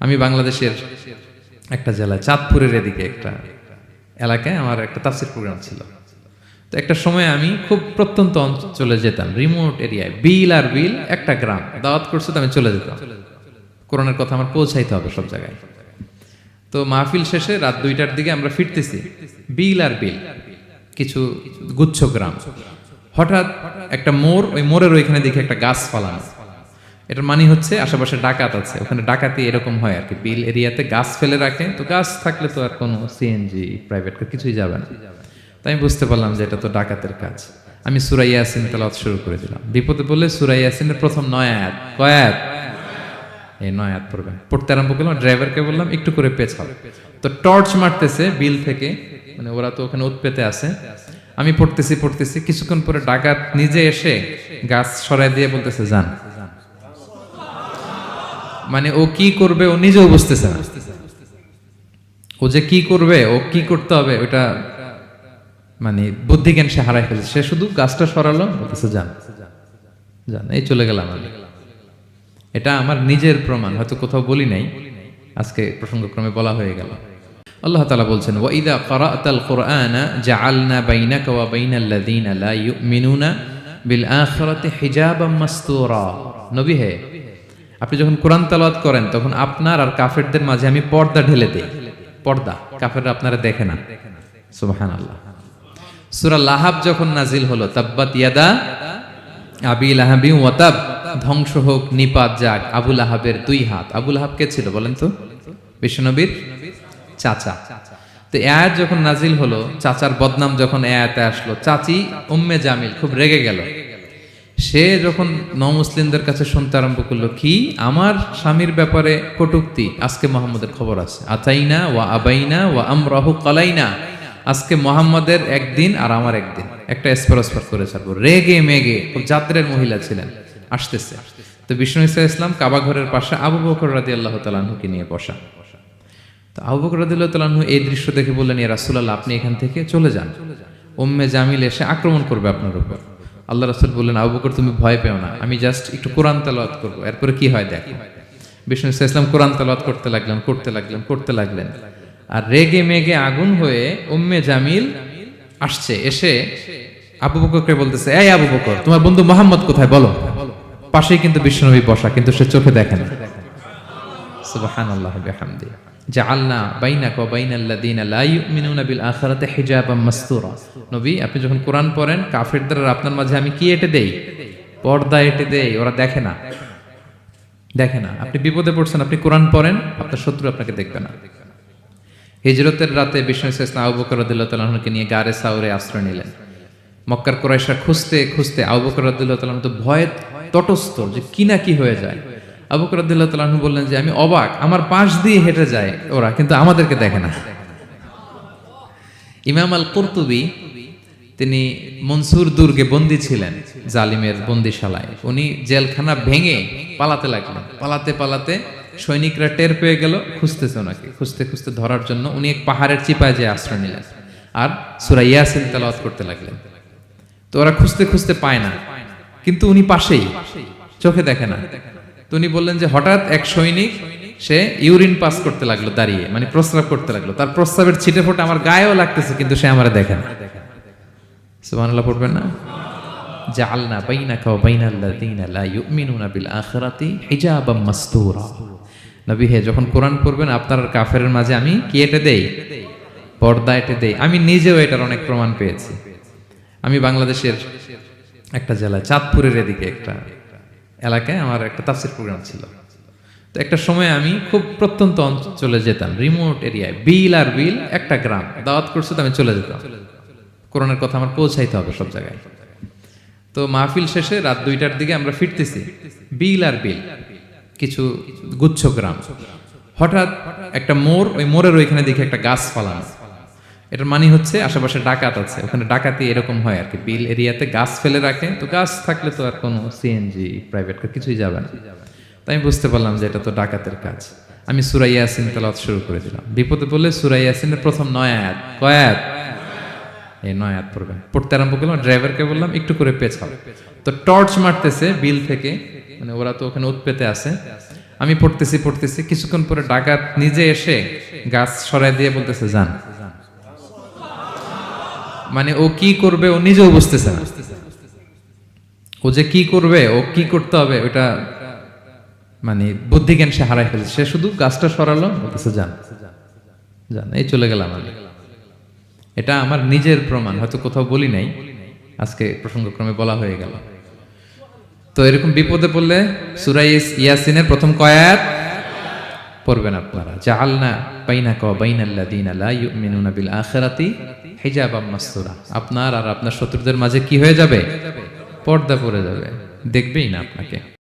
আমি বাংলাদেশের একটা জেলায় চাঁদপুরের এদিকে একটা এলাকায় আমার একটা তাফসির প্রোগ্রাম ছিল। তো একটা সময় আমি খুব প্রত্যন্ত অঞ্চলে যেতাম রিমোট এরিয়ায় বিল আর বিল, একটা গ্রাম। দাওয়াত করছে তো আমি চলে যেতাম। কোরআনের কথা আমার পৌঁছাইতে হবে সব জায়গায়। তো মাহফিল শেষে রাত দুইটার দিকে আমরা ফিরতেছি, বিল আর বিল, কিছু গুচ্ছ গ্রাম। হঠাৎ একটা মোড়, ওই মোড়ের ওইখানে দেখি একটা গাছ ফালানো। এটার মানে হচ্ছে আশেপাশে ডাকাত আছে। ওখানে ডাকাতি এরকম হয় আর কি বিল এরিয়াতে গাছ ফেলে রাখে, তো গাছ থাকলে তো আর কোনো সিএনজি প্রাইভেট কিছুই যাবে না। তাই আমি বুঝতে পারলাম যে এটা তো ডাকাতের কাজ। আমি সুরাই ইয়াসিন তেলাওয়াত শুরু করে দিলাম। বিপদে বললে সুরাই ইয়াসিনের প্রথম নয় আয়াত। কয় আয়াত? এই নয় আয়াত পড়বে পড়তে আরম্ভ করলাম, ড্রাইভারকে বললাম, একটু করে পেছাও। তো টর্চ মারতেছে বিল থেকে। মানে ওরা তো ওখানে উৎপেতে আছে। আমি পড়তেছি পড়তেছি। কিছুক্ষণ পরে ডাকাত নিজে এসে গাছ সরাই দিয়ে বলতেছে, যান। মানে ও কি করবে ও নিজেও বুঝতেছে না। ও যে কি করবে, ও কি করতে হবে, ওটা মানে বুদ্ধি জ্ঞান সে হারাই ফেলেছে। সে শুধু গাছটা সরালো বলতেছে যান। যান, এই চলে গেলাম আমি। এটা আমার নিজের প্রমাণ, হয়তো কোথাও বলি নাই। আজকে প্রসঙ্গক্রমে বলা হয়ে গেল। আল্লাহ তালা বলছেন ওয়াইদা ক্বারাতাল কুরআনা জাআলনা বাইনাকা ওয়া বাইনাল্লাযীনা লা ইউমিনুনা বিল আখিরাতি হিজাবাম মাসতুরা। নবী হে আপনি যখন কোরআন তেলাওয়াত করেন, তখন আপনার আর কাফেরদের মাঝে আমি পর্দা ঢেলে দিই। পর্দা, কাফেররা আপনারা দেখে না। সুবাহান আল্লাহ সুরা লাহাব যখন নাজিল হলো, তাব্বাত ইয়াদা আবি লাহাবি ওয়াতাব ধ্বংস হোক, নিপাত যাক আবুল আহাবের দুই হাত। আবুল আহাব কে ছিল বলেন তো? বিশ্বনবীর চাচা। তো এ আয়াত যখন নাজিল হলো, চাচার বদনাম যখন এ আয়াতে আসলো, চাচি উম্মে জামিল খুব রেগে গেল। সে যখন নমুসলিমদের কাছে শুনতে আরম্ভ করল, কি? আমার স্বামীর ব্যাপারে কটুক্তি? আজকে মোহাম্মদের খবর আছে। আতাইনা ওয়া আবাইনা ওয়া আমরাহু কালাইনা। আজকে মোহাম্মদের একদিন আর আমার একদিন। একটা এসপারস্পার করে ছাড়বো। রেগে মেগে খুব জাত্রের মহিলা ছিলেন। আসতেছে। তো বিষ্ণু ইসা ইসলাম কাবা ঘরের পাশে আবু বকর রাদি আল্লাহ তালাহুকে নিয়ে বসা। তো আবু বকর রাদি আল্লাহ তালাহু এই দৃশ্য দেখে বললেন, ইয়া রাসুলাল্লাহ, আপনি এখান থেকে চলে যান। উম্মে জামিল এসে আক্রমণ করবে আপনার উপর। আল্লাহ রাসুল বললেন, আবু বকর, তুমি ভয় পেও না। আমি জাস্ট একটু কোরআন তালাওয়াত করব। এরপরে কি হয় দেখো। বিষ্ণু ইসা ইসলাম কোরআন তালাওয়াত করতে লাগলেন করতে লাগলেন করতে লাগলেন। আর রেগে মেগে আগুন হয়ে উম্মে জামিল আসছে, এসে আবু বকরকে বলতেছে, এই আবু বকর, তোমার বন্ধু মোহাম্মদ কোথায়? বলো। পাশেই কিন্তু বিশ্বনবী বসা, কিন্তু সে চোখে দেখে না। সুবহানাল্লাহ, বিহামদি। আপনি কোরআন পড়েন আপনার বিপদে পড়ছেন, আপনি কোরআন পড়েন, আপনার শত্রু আপনাকে দেখবে না। হিজরতের রাতে বিষ্ণু ইসলাম আবু নিয়ে গারে সাউরে আশ্রয় নিলেন। মক্কার কোরাইশা খুঁজতে খুঁজতে আবু বকর রাদিল্লাহ তালাহ তো ভয়ে তটস্থ যে কি না কি হয়ে যায়। আবু বকর রাদিল্লাহ তালাহ বললেন যে, আমি অবাক, আমার পাশ দিয়ে হেঁটে যায় ওরা, কিন্তু আমাদেরকে দেখে না। ইমাম আল কর্তুবি তিনি মনসুর দুর্গে বন্দী ছিলেন, জালিমের বন্দিশালায়। উনি জেলখানা ভেঙে পালাতে লাগলেন। পালাতে পালাতে সৈনিকরা টের পেয়ে গেল, খুঁজতেছে ওনাকে। খুঁজতে খুঁজতে ধরার জন্য উনি এক পাহাড়ের চিপায় যে আশ্রয় নিলেন আর সুরা ইয়াসিন তেলাওয়াত করতে লাগলেন। তো ওরা খুঁজতে খুঁজতে পায় না, কিন্তু উনি পাশেই, চোখে দেখে না। তো উনি বললেন যে হঠাৎ এক সৈনিক, সে ইউরিন পাস করতে লাগল দাঁড়িয়ে মানে প্রস্রাব করতে লাগল। তার প্রস্রাবের ছিটে ফোটে আমার গায়েও লাগতেছে, কিন্তু সে আমার দেখে না। সুবহানাল্লাহ পড়বেন না? হে, যখন কোরআন পড়বেন, আপনার মাঝে আমি দেই? পর্দা দেই। আমি নিজেও এটার অনেক প্রমাণ পেয়েছি। আমি বাংলাদেশের একটা জেলায়, চাঁদপুরের এদিকে একটা এলাকায় আমার একটা তাফসির প্রোগ্রাম ছিল। তো একটা সময় আমি খুব প্রত্যন্ত অঞ্চলে যেতাম রিমোট এরিয়ায় বিল আর বিল, একটা গ্রাম। দাওয়াত করছে তো আমি চলে যেতাম। কোরআনের কথা আমার পৌঁছাইতে হবে সব জায়গায়। তো মাহফিল শেষে রাত দুইটার দিকে আমরা ফিরতেছি, বিল আর বিল, কিছু গুচ্ছ গ্রাম। হঠাৎ একটা মোড়, ওই মোড়ের ওইখানে দেখি একটা গাছ ফালানো। এটার মানে হচ্ছে আশেপাশে ডাকাত আছে। ওখানে ডাকাতি এরকম হয় আর কি বিল এরিয়াতে গাছ ফেলে রাখে। তো গাছ থাকলে তো আর কোনো সিএনজি প্রাইভেট কিছুই যাবে না। তাই আমি বুঝতে পারলাম যে এটা তো ডাকাতের কাজ। আমি সুরাই ইয়াসিন তেলাওয়াত শুরু করে দিলাম বিপদে বললে সুরাই ইয়াসিনের প্রথম নয় আয়াত। কয় এই নয় আয়াত পড়বে পড়তে আরম্ভ করলাম, ড্রাইভারকে বললাম, একটু করে পেছাও। তো টর্চ মারতেছে বিল থেকে। মানে ওরা তো ওখানে উৎপেতে আছে। আমি পড়তেছি পড়তেছি। কিছুক্ষণ পরে ডাকাত নিজে এসে গাছ সরাই দিয়ে বলতেছে, যান। মানে ও কি করবে ও নিজেও বুঝতেছে না। ও যে কি করবে, ও কি করতে হবে ওটা মানে বুদ্ধি জ্ঞান সে হারাই ফেলছে। সে শুধু গাছটা সরালো, বলতেছে, যান যান, এই চলে গেলাম আমি। এটা আমার নিজের প্রমাণ, হয়তো কোথাও বলি নাই, আজকে প্রসঙ্গক্রমে বলা হয়ে গেল। তো এরকম বিপদে পড়লে সুরাই ইয়াসিনের প্রথম কয়াত পড়বেন আপনারা। জাহালনা বাইনা ক বাইনাল্লা দিন ইউমিনুনা বিল আখেরাতি হিজাবাম মাস্তুরা আপনার আর আপনার শত্রুদের মাঝে কি হয়ে যাবে? পর্দা পড়ে যাবে। দেখবেই না আপনাকে।